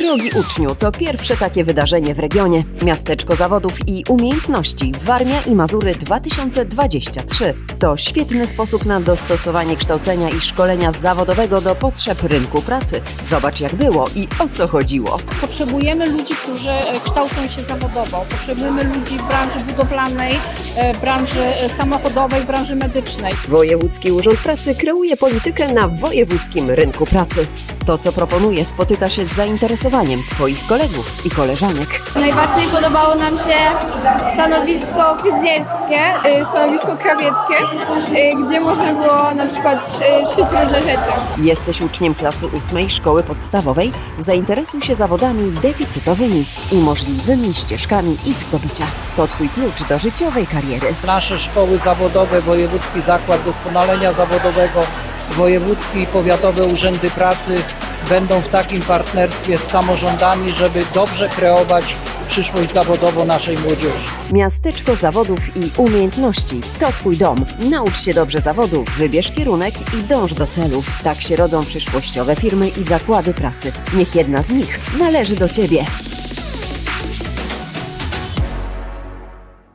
Drogi uczniu, to pierwsze takie wydarzenie w regionie. Miasteczko zawodów i umiejętności Warmia i Mazury 2023. To świetny sposób na dostosowanie kształcenia i szkolenia zawodowego do potrzeb rynku pracy. Zobacz jak było i o co chodziło. Potrzebujemy ludzi, którzy e, kształcą się zawodowo. Potrzebujemy ludzi w branży budowlanej, e, branży e, samochodowej, branży medycznej. Wojewódzki Urząd Pracy kreuje politykę na wojewódzkim rynku pracy. To, co proponuje, spotyka się z zainteresowaniem Twoich kolegów i koleżanek. Najbardziej podobało nam się stanowisko fryzjerskie, y, stanowisko krawieckie, y, gdzie można było na przykład y, szyć różne rzeczy. Jesteś uczniem klasy ósmej szkoły podstawowej? Zainteresuj się zawodami deficytowymi i możliwymi ścieżkami ich zdobycia. To Twój klucz do życiowej kariery. Nasze szkoły zawodowe, Wojewódzki Zakład Doskonalenia Zawodowego, Wojewódzkie i Powiatowe Urzędy Pracy będą w takim partnerstwie z samorządami, żeby dobrze kreować przyszłość zawodową naszej młodzieży. Miasteczko zawodów i umiejętności to Twój dom. Naucz się dobrze zawodu, wybierz kierunek i dąż do celów. Tak się rodzą przyszłościowe firmy i zakłady pracy. Niech jedna z nich należy do Ciebie.